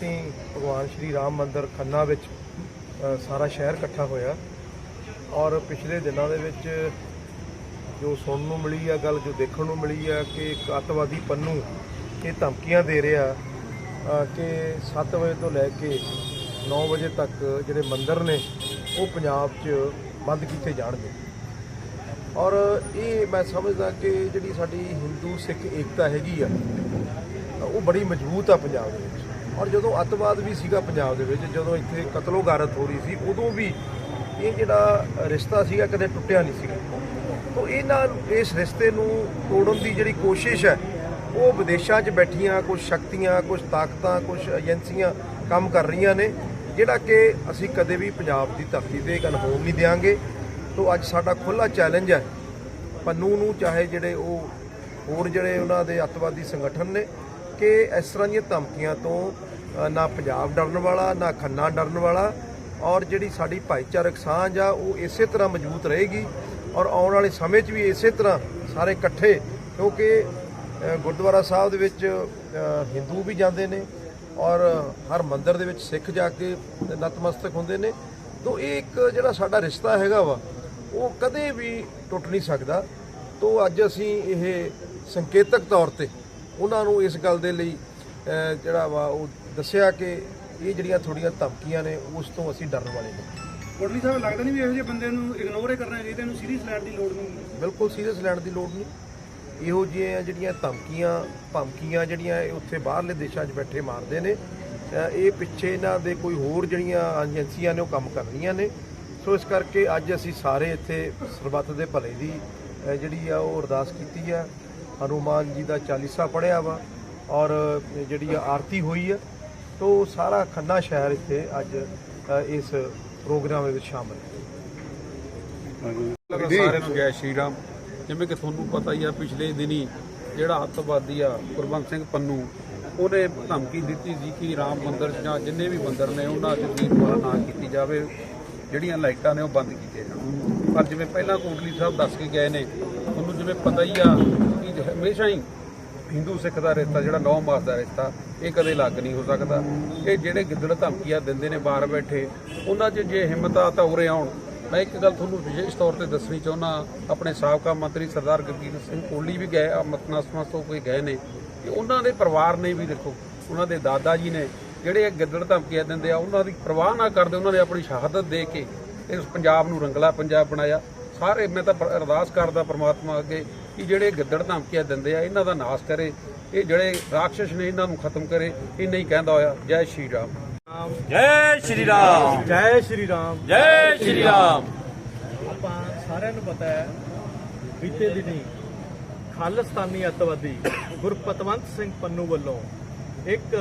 ਅਸੀਂ ਭਗਵਾਨ ਸ਼੍ਰੀ ਰਾਮ ਮੰਦਿਰ ਖੰਨਾ ਵਿੱਚ ਸਾਰਾ ਸ਼ਹਿਰ ਇਕੱਠਾ ਹੋਇਆ। ਔਰ ਪਿਛਲੇ ਦਿਨਾਂ ਦੇ ਵਿੱਚ ਜੋ ਸੁਣਨ ਨੂੰ ਮਿਲੀ ਆ, ਗੱਲ ਜੋ ਦੇਖਣ ਨੂੰ ਮਿਲੀ ਆ ਕਿ ਇੱਕ ਅੱਤਵਾਦੀ ਪੰਨੂ ਇਹ ਧਮਕੀਆਂ ਦੇ ਰਿਹਾ ਕਿ 7 ਵਜੇ ਤੋਂ ਲੈ ਕੇ 9 ਵਜੇ ਤੱਕ ਜਿਹੜੇ ਮੰਦਿਰ ਨੇ, ਉਹ ਪੰਜਾਬ 'ਚ ਬੰਦ ਕੀਤੇ ਜਾਣਗੇ। ਔਰ ਇਹ ਮੈਂ ਸਮਝਦਾ ਕਿ ਜਿਹੜੀ ਸਾਡੀ ਹਿੰਦੂ ਸਿੱਖ ਏਕਤਾ ਹੈਗੀ ਆ, ਉਹ ਬੜੀ ਮਜ਼ਬੂਤ ਆ ਪੰਜਾਬ ਦੇ ਵਿੱਚ। ਔਰ ਜਦੋਂ ਅੱਤਵਾਦ ਵੀ ਸੀਗਾ ਪੰਜਾਬ ਦੇ ਵਿੱਚ, ਜਦੋਂ ਇੱਥੇ ਕਤਲੋ ਗਾਰਤ ਹੋ ਰਹੀ ਸੀ, ਉਦੋਂ ਵੀ ਇਹ ਜਿਹੜਾ ਰਿਸ਼ਤਾ ਸੀਗਾ ਕਦੇ ਟੁੱਟਿਆ ਨਹੀਂ ਸੀਗਾ। ਤੋਂ ਇਹਨਾਂ ਇਸ ਰਿਸ਼ਤੇ ਨੂੰ ਤੋੜਨ ਦੀ ਜਿਹੜੀ ਕੋਸ਼ਿਸ਼ ਹੈ, ਉਹ ਵਿਦੇਸ਼ਾਂ 'ਚ ਬੈਠੀਆਂ ਕੁਝ ਸ਼ਕਤੀਆਂ ਕੁਝ ਤਾਕਤਾਂ ਕੁਝ ਏਜੰਸੀਆਂ ਕੰਮ ਕਰ ਰਹੀਆਂ ਨੇ, ਜਿਹੜਾ ਕਿ ਅਸੀਂ ਕਦੇ ਵੀ ਪੰਜਾਬ ਦੀ ਧਰਤੀ ਤੇ ਇੱਕ ਅਨਹੋਮ ਨਹੀਂ ਦੇਵਾਂਗੇ ਤੋਂ ਅੱਜ ਸਾਡਾ ਖੁੱਲਾ ਚੈਲੰਜ ਹੈ, ਪੰਨੂ ਨੂੰ ਚਾਹੇ ਜਿਹੜੇ ਉਹ ਹੋਰ ਜਿਹੜੇ ਉਹਨਾਂ ਦੇ ਅੱਤਵਾਦੀ ਸੰਗਠਨ ਨੇ ਕਿ ਇਸ ਤਰ੍ਹਾਂ ਦੀਆਂ ਧਮਕੀਆਂ ਤੋਂ ਨਾ ਪੰਜਾਬ ਡਰਨ ਵਾਲਾ, ਨਾ ਖੰਨਾ ਡਰਨ ਵਾਲਾ ਔਰ ਜਿਹੜੀ ਸਾਡੀ ਭਾਈਚਾਰਕ ਸਾਂਝ ਆ, ਉਹ ਇਸੇ ਤਰ੍ਹਾਂ ਮਜ਼ਬੂਤ ਰਹੇਗੀ ਔਰ ਆਉਣ ਵਾਲੇ ਸਮੇਂ 'ਚ ਵੀ ਇਸੇ ਤਰ੍ਹਾਂ ਸਾਰੇ ਇਕੱਠੇ ਕਿਉਂਕਿ ਗੁਰਦੁਆਰਾ ਸਾਹਿਬ ਦੇ ਵਿੱਚ ਹਿੰਦੂ ਵੀ ਜਾਂਦੇ ਨੇ ਔਰ ਹਰ ਮੰਦਿਰ ਦੇ ਵਿੱਚ ਸਿੱਖ ਜਾ ਕੇ ਨਤਮਸਤਕ ਹੁੰਦੇ ਨੇ। ਤੋਂ ਇਹ ਇੱਕ ਜਿਹੜਾ ਸਾਡਾ ਰਿਸ਼ਤਾ ਹੈਗਾ ਵਾ, ਉਹ ਕਦੇ ਵੀ ਟੁੱਟ ਨਹੀਂ ਸਕਦਾ। ਤੋਂ ਅੱਜ ਅਸੀਂ ਇਹ ਸੰਕੇਤਕ ਤੌਰ ਤੇ ਉਹਨਾਂ ਨੂੰ ਇਸ ਗੱਲ ਦੇ ਲਈ ਜਿਹੜਾ ਵਾ ਉਹ ਦੱਸਿਆ ਕਿ ਇਹ ਜਿਹੜੀਆਂ ਥੋੜੀਆਂ ਧਮਕੀਆਂ ਨੇ ਉਸ ਤੋਂ ਅਸੀਂ ਡਰਨ ਵਾਲੇ ਨਹੀਂ ਕੋਟਲੀ ਸਾਹਿਬ ਲੱਗਦਾ ਨਹੀਂ ਵੀ ਇਹੋ ਜਿਹੇ ਬੰਦੇ ਨੂੰ ਇਗਨੋਰ ਹੀ ਕਰਨਾ ਚਾਹੀਦਾ ਇਹਨੂੰ ਸੀਰੀਅਸ ਲੈਣ ਦੀ ਲੋੜ ਨਹੀਂ। ਬਿਲਕੁਲ ਸੀਰੀਅਸ ਲੈਣ ਦੀ ਲੋੜ ਨਹੀਂ। ਇਹੋ ਜਿਹੀਆਂ ਜਿਹੜੀਆਂ ਧਮਕੀਆਂ ਧਮਕੀਆਂ ਜਿਹੜੀਆਂ ਇਹ ਉੱਥੇ ਬਾਹਰਲੇ ਦੇਸ਼ਾਂ 'ਚ ਬੈਠੇ ਮਾਰਦੇ ਨੇ ਇਹ ਪਿੱਛੇ ਇਹਨਾਂ ਦੇ ਕੋਈ ਹੋਰ ਜਿਹੜੀਆਂ ਏਜੰਸੀਆਂ ਨੇ ਉਹ ਕੰਮ ਕਰ ਰਹੀਆਂ ਨੇ। ਸੋ ਇਸ ਕਰਕੇ ਅੱਜ ਅਸੀਂ ਸਾਰੇ ਇੱਥੇ ਸਰਬੱਤ ਦੇ ਭਲੇ ਦੀ ਜਿਹੜੀ ਆ ਉਹ ਅਰਦਾਸ ਕੀਤੀ ਆ। ਹਨੂਮਾਨ ਜੀ ਦਾ ਚਾਲੀਸਾ ਪੜਿਆ ਵਾ ਔਰ ਜਿਹੜੀ ਆਰਤੀ ਹੋਈ ਆ ਤੋ ਸਾਰਾ ਖੰਨਾ ਸ਼ਹਿਰ ਇੱਥੇ ਅੱਜ ਇਸ ਪ੍ਰੋਗਰਾਮ ਵਿੱਚ ਸ਼ਾਮਲ ਹੈ। ਸਾਰਿਆਂ ਨੂੰ ਜੈ ਸ਼੍ਰੀ ਰਾਮ। ਜਿਵੇਂ ਕਿ ਤੁਹਾਨੂੰ ਪਤਾ ਹੀ ਆ ਪਿਛਲੇ ਦਿਨੀ ਜਿਹੜਾ ਅੱਤਵਾਦੀ ਆ ਕੁਲਵੰਤ ਸਿੰਘ ਪੰਨੂ ਉਹਨੇ ਧਮਕੀ ਦਿੱਤੀ ਸੀ ਕਿ ਰਾਮ ਮੰਦਿਰ 'ਚ ਜਾਂ ਜਿੰਨੇ ਵੀ ਮੰਦਿਰ ਨੇ ਉਹਨਾਂ 'ਚ ਵੀ ਦੁਆਰਾ ਨਾ ਕੀਤੀ ਜਾਵੇ। ਜਿਹੜੀਆਂ ਲਾਈਟਾਂ ਨੇ ਉਹ ਬੰਦ ਕੀਤੀਆਂ ਜਾਣ। ਪਰ ਜਿਵੇਂ ਪਹਿਲਾਂ ਕੋਟਲੀ ਸਾਹਿਬ ਦੱਸ ਕੇ ਗਏ ਨੇ ਤੁਹਾਨੂੰ ਜਿਵੇਂ ਪਤਾ ਹੀ ਆ ਕਿ ਹਮੇਸ਼ਾ ਹੀ ਹਿੰਦੂ ਸਿੱਖ ਦਾ ਰਿਸ਼ਤਾ, ਜਿਹੜਾ 9 ਮਾਸ ਦਾ ਰਿਸ਼ਤਾ, ਇਹ ਕਦੇ ਲੱਗ ਨਹੀਂ ਹੋ ਸਕਦਾ। ਇਹ ਜਿਹੜੇ ਗਿੱਦੜ ਧਮਕੀਆਂ ਦਿੰਦੇ ਨੇ ਬਾਹਰ ਬੈਠੇ, ਉਹਨਾਂ 'ਚ ਜੇ ਹਿੰਮਤ ਆ ਤਾਂ ਉਰੇ ਆਉਣ। ਮੈਂ ਇੱਕ ਗੱਲ ਤੁਹਾਨੂੰ ਵਿਸ਼ੇਸ਼ ਤੌਰ ਤੇ ਦੱਸਣੀ ਚਾਹੁੰਦਾ, ਆਪਣੇ ਸਾਬਕਾ ਮੰਤਰੀ ਸਰਦਾਰ ਗੁਰਜੀਤ ਸਿੰਘ ਕੋਹਲੀ ਵੀ ਗਏ ਆ ਮਤਨਾਸਮਾ ਤੋਂ ਕੋਈ ਗਏ ਨੇ, ਤੇ ਉਹਨਾਂ ਦੇ ਪਰਿਵਾਰ ਨੇ ਵੀ ਦੇਖੋ, ਉਹਨਾਂ ਦੇ ਦਾਦਾ ਜੀ ਨੇ, ਜਿਹੜੇ ਇਹ ਗਿੱਦੜ ਧਮਕੀਆਂ ਦਿੰਦੇ ਆ, ਉਹਨਾਂ ਦੀ ਪਰਵਾਹ ਨਾ ਕਰਦੇ, ਉਹਨਾਂ ਨੇ ਆਪਣੀ ਸ਼ਹਾਦਤ ਦੇ ਕੇ ਇਸ ਪੰਜਾਬ ਨੂੰ ਰੰਗਲਾ ਪੰਜਾਬ ਬਣਾਇਆ। ਸਾਰੇ ਮੈਂ ਤਾਂ ਅਰਦਾਸ ਕਰਦਾ ਪ੍ਰਮਾਤਮਾ ਅੱਗੇ ਕਿ ਜਿਹੜੇ ਗਿੱਦੜ ਧਮਕੀਆਂ ਦਿੰਦੇ ਆ ਇਹਨਾਂ ਦਾ ਨਾਸ਼ ਕਰੇ। ਇਹ ਜਿਹੜੇ ਰਾਖਸ਼ ਨੇ ਇਹਨਾਂ ਨੂੰ ਖਤਮ ਕਰੇ। ਇਹ ਨਹੀਂ ਕਹਿੰਦਾ ਹੋਇਆ ਜੈ ਸ਼੍ਰੀ ਰਾਮ। ਜੈ ਸ਼੍ਰੀ ਰਾਮ। ਜੈ ਸ਼੍ਰੀ ਰਾਮ। ਜੈ ਸ਼੍ਰੀ ਰਾਮ। ਆਪਾਂ ਸਾਰਿਆਂ ਨੂੰ ਪਤਾ ਹੈ ਬੀਤੇ ਦਿਨੀ ਖਾਲਿਸਤਾਨੀ ਅੱਤਵਾਦੀ ਗੁਰਪਤਵੰਤ ਸਿੰਘ ਪੰਨੂ ਵੱਲੋਂ ਇੱਕ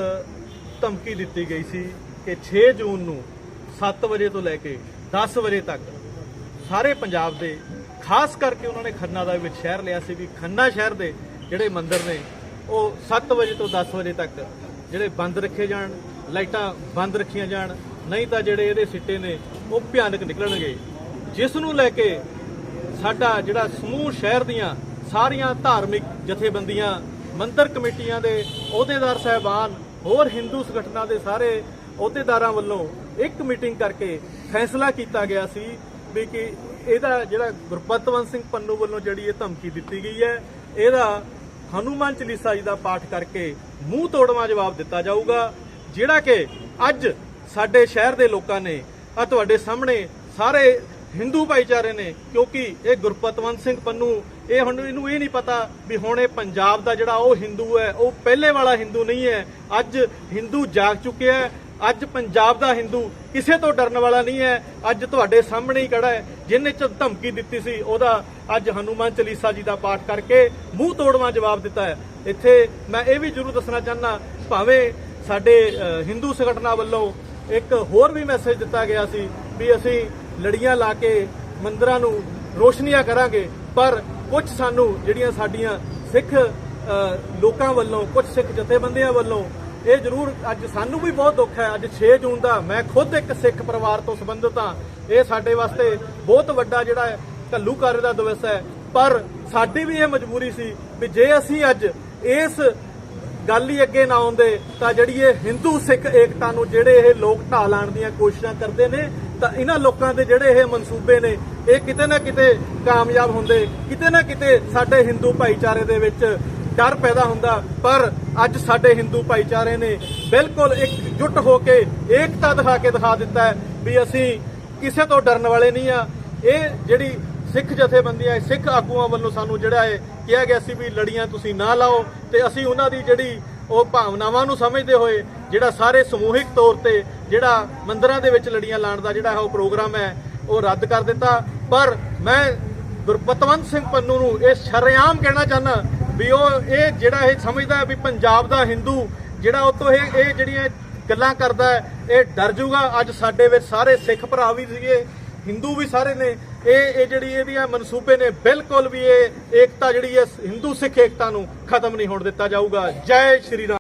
ਧਮਕੀ ਦਿੱਤੀ ਗਈ ਸੀ ਕਿ 6 ਜੂਨ ਨੂੰ 7 ਵਜੇ ਤੋਂ ਲੈ ਕੇ 10 ਵਜੇ ਤੱਕ ਸਾਰੇ ਪੰਜਾਬ ਦੇ, ਖਾਸ ਕਰਕੇ ਉਹਨਾਂ ਨੇ ਖੰਨਾ ਦਾ ਵਿੱਚ ਸ਼ਹਿਰ ਲਿਆ ਸੀ ਵੀ ਖੰਨਾ ਸ਼ਹਿਰ ਦੇ ਜਿਹੜੇ ਮੰਦਿਰ ਨੇ, ਉਹ 7 ਵਜੇ ਤੋਂ 10 ਵਜੇ ਤੱਕ ਜਿਹੜੇ ਬੰਦ ਰੱਖੇ ਜਾਣ, ਲਾਈਟਾਂ ਬੰਦ ਰੱਖੀਆਂ ਜਾਣ, ਨਹੀਂ ਤਾਂ ਜਿਹੜੇ ਇਹਦੇ ਸਿੱਟੇ ਨੇ, ਉਹ ਭਿਆਨਕ ਨਿਕਲਣਗੇ। ਜਿਸ ਨੂੰ ਲੈ ਕੇ ਸਾਡਾ ਜਿਹੜਾ ਸਮੂਹ ਸ਼ਹਿਰ ਦੀਆਂ ਸਾਰੀਆਂ ਧਾਰਮਿਕ ਜਥੇਬੰਦੀਆਂ ਮੰਦਰ ਕਮੇਟੀਆਂ ਦੇ ਅਹੁਦੇਦਾਰ ਸਹਿਬਾਨ, ਹੋਰ ਹਿੰਦੂ ਸੰਗਠਨਾਂ ਦੇ ਸਾਰੇ ਅਹੁਦੇਦਾਰਾਂ ਵੱਲੋਂ ਇੱਕ ਮੀਟਿੰਗ ਕਰਕੇ ਫੈਸਲਾ ਕੀਤਾ ਗਿਆ ਸੀ ਵੀ ਕਿ ਇਹਦਾ ਜਿਹੜਾ ਗੁਰਪਤਵੰਤ ਸਿੰਘ ਪੰਨੂ ਵੱਲੋਂ ਜਿਹੜੀ ਇਹ ਧਮਕੀ ਦਿੱਤੀ ਗਈ ਹੈ, ਇਹਦਾ ਹਨੂਮਾਨ ਚਾਲੀਸਾ ਜੀ ਦਾ ਪਾਠ ਕਰਕੇ ਮੂੰਹ ਤੋੜਵਾ ਜਵਾਬ ਦਿੱਤਾ ਜਾਊਗਾ, ਜਿਹੜਾ ਕਿ ਅੱਜ ਸਾਡੇ ਸ਼ਹਿਰ ਦੇ ਲੋਕਾਂ ਨੇ ਆ ਤੁਹਾਡੇ ਸਾਹਮਣੇ ਸਾਰੇ ਹਿੰਦੂ ਭਾਈਚਾਰੇ ਨੇ, ਕਿਉਂਕਿ ਇਹ ਗੁਰਪਤਵੰਤ ਸਿੰਘ ਪੰਨੂ, ਇਹ ਹੁਣ ਇਹਨੂੰ ਇਹ ਨਹੀਂ ਪਤਾ ਵੀ ਹੁਣ ਇਹ ਪੰਜਾਬ ਦਾ ਜਿਹੜਾ ਉਹ ਹਿੰਦੂ ਹੈ, ਉਹ ਪਹਿਲੇ ਵਾਲਾ ਹਿੰਦੂ ਨਹੀਂ ਹੈ, ਅੱਜ ਹਿੰਦੂ ਜਾਗ ਚੁੱਕਿਆ ਅੱਜ ਪੰਜਾਬ ਦਾ ਹਿੰਦੂ ਕਿਸੇ ਤੋਂ ਡਰਨ ਵਾਲਾ ਨਹੀਂ ਹੈ। ਅੱਜ ਤੁਹਾਡੇ ਸਾਹਮਣੇ ਹੀ ਖੜਾ ਹੈ। ਜਿਹਨੇ ਚ ਧਮਕੀ ਦਿੱਤੀ ਸੀ, ਉਹਦਾ ਅੱਜ ਹਨੂਮਾਨ ਚਾਲੀਸਾ ਜੀ ਦਾ ਪਾਠ ਕਰਕੇ ਮੂੰਹ ਤੋੜਵਾ ਜਵਾਬ ਦਿੱਤਾ ਹੈ। ਇੱਥੇ ਮੈਂ ਇਹ ਵੀ ਜ਼ਰੂਰ ਦੱਸਣਾ ਚਾਹੁੰਦਾ, ਭਾਵੇਂ ਸਾਡੇ ਹਿੰਦੂ ਸੰਗਠਨਾਂ ਵੱਲੋਂ ਇੱਕ ਹੋਰ ਵੀ ਮੈਸੇਜ ਦਿੱਤਾ ਗਿਆ ਸੀ ਵੀ ਅਸੀਂ ਲੜੀਆਂ ਲਾ ਕੇ ਮੰਦਰਾਂ ਨੂੰ ਰੋਸ਼ਨੀਆਂ ਕਰਾਂਗੇ, ਪਰ ਕੁਝ ਸਾਨੂੰ ਜਿਹੜੀਆਂ ਸਾਡੀਆਂ ਸਿੱਖ ਲੋਕਾਂ ਵੱਲੋਂ, ਕੁਝ ਸਿੱਖ ਜਥੇਬੰਦੀਆਂ ਵੱਲੋਂ ਇਹ ਜ਼ਰੂਰ ਅੱਜ ਸਾਨੂੰ ਵੀ ਬਹੁਤ ਦੁੱਖ ਹੈ। ਅੱਜ 6 ਜੂਨ ਦਾ ਮੈਂ ਖੁਦ ਇੱਕ ਸਿੱਖ ਪਰਿਵਾਰ ਤੋਂ ਸੰਬੰਧਿਤ ਹਾਂ। ਇਹ ਸਾਡੇ ਵਾਸਤੇ ਬਹੁਤ ਵੱਡਾ ਜਿਹੜਾ ਘੱਲੂਕਾਰੇ ਦਾ ਦਿਵਸ ਹੈ। ਪਰ ਸਾਡੀ ਵੀ ਇਹ ਮਜਬੂਰੀ ਸੀ ਵੀ ਜੇ ਅਸੀਂ ਅੱਜ ਇਸ ਗੱਲ ਹੀ ਅੱਗੇ ਨਾ ਆਉਂਦੇ, ਤਾਂ ਜਿਹੜੀ ਇਹ ਹਿੰਦੂ ਸਿੱਖ ਏਕਤਾ ਨੂੰ ਜਿਹੜੇ ਇਹ ਲੋਕ ਢਾਹ ਲਾਉਣ ਦੀਆਂ ਕੋਸ਼ਿਸ਼ਾਂ ਕਰਦੇ ਨੇ, ਤਾਂ ਇਹਨਾਂ ਲੋਕਾਂ ਦੇ ਜਿਹੜੇ ਇਹ ਮਨਸੂਬੇ ਨੇ, ਇਹ ਕਿਤੇ ਨਾ ਕਿਤੇ ਕਾਮਯਾਬ ਹੁੰਦੇ। ਕਿਤੇ ਨਾ ਕਿਤੇ ਸਾਡੇ ਹਿੰਦੂ ਭਾਈਚਾਰੇ ਦੇ ਵਿੱਚ ਡਰ ਪੈਦਾ ਹੁੰਦਾ, ਪਰ ਅੱਜ ਸਾਡੇ ਹਿੰਦੂ ਭਾਈਚਾਰੇ ਨੇ ਬਿਲਕੁਲ ਇਕਜੁੱਟ ਹੋ ਕੇ ਏਕਤਾ ਦਿਖਾ ਕੇ ਦਿਖਾ ਦਿੱਤਾ ਹੈ ਵੀ ਅਸੀਂ ਕਿਸੇ ਤੋਂ ਡਰਨ ਵਾਲੇ ਨਹੀਂ ਆ। ਇਹ ਜਿਹੜੀ ਸਿੱਖ ਜਥੇਬੰਦੀਆਂ ਸਿੱਖ ਆਗੂਆਂ ਵੱਲੋਂ ਸਾਨੂੰ ਜਿਹੜਾ ਹੈ ਕਿਹਾ ਗਿਆ ਸੀ ਵੀ ਲੜੀਆਂ ਤੁਸੀਂ ਨਾ ਲਾਓ ਤੇ ਅਸੀਂ ਉਹਨਾਂ ਦੀ ਜਿਹੜੀ ਉਹ ਭਾਵਨਾਵਾਂ ਨੂੰ ਸਮਝਦੇ ਹੋਏ ਜਿਹੜਾ ਸਾਰੇ ਸਮੂਹਿਕ ਤੌਰ ਤੇ ਜਿਹੜਾ ਮੰਦਰਾਂ ਦੇ ਵਿੱਚ ਲੜੀਆਂ ਲਾਉਣ ਦਾ ਜਿਹੜਾ ਹੈ ਉਹ ਪ੍ਰੋਗਰਾਮ ਹੈ, ਉਹ ਰੱਦ ਕਰ ਦਿੱਤਾ। ਪਰ ਮੈਂ ਗੁਰਪਤਵੰਤ ਸਿੰਘ ਪੰਨੂ ਨੂੰ ਇਹ ਸ਼ਰੇਆਮ ਕਹਿਣਾ ਚਾਹਨਾ ਵੀ ਉਹ ਇਹ ਜਿਹੜਾ ਇਹ ਸਮਝਦਾ ਵੀ ਪੰਜਾਬ ਦਾ ਹਿੰਦੂ, ਜਿਹੜਾ ਉਹ ਤੋਂ ਇਹ ਇਹ ਜਿਹੜੀਆਂ ਗੱਲਾਂ ਕਰਦਾ ਇਹ ਡਰ ਜੂਗਾ। ਅੱਜ ਸਾਡੇ ਵਿੱਚ ਸਾਰੇ ਸਿੱਖ ਭਰਾ ਵੀ ਸੀਗੇ, ਹਿੰਦੂ ਵੀ ਸਾਰੇ ਨੇ। ਇਹ ਇਹ ਜਿਹੜੀ ਇਹਦੀਆਂ ਮਨਸੂਬੇ ਨੇ, ਬਿਲਕੁਲ ਵੀ ਇਹ ਏਕਤਾ ਜਿਹੜੀ ਹੈ ਹਿੰਦੂ ਸਿੱਖ ਏਕਤਾ ਨੂੰ ਖਤਮ ਨਹੀਂ ਹੋਣ ਦਿੱਤਾ ਜਾਊਗਾ। ਜੈ ਸ਼੍ਰੀ ਰਾਮ।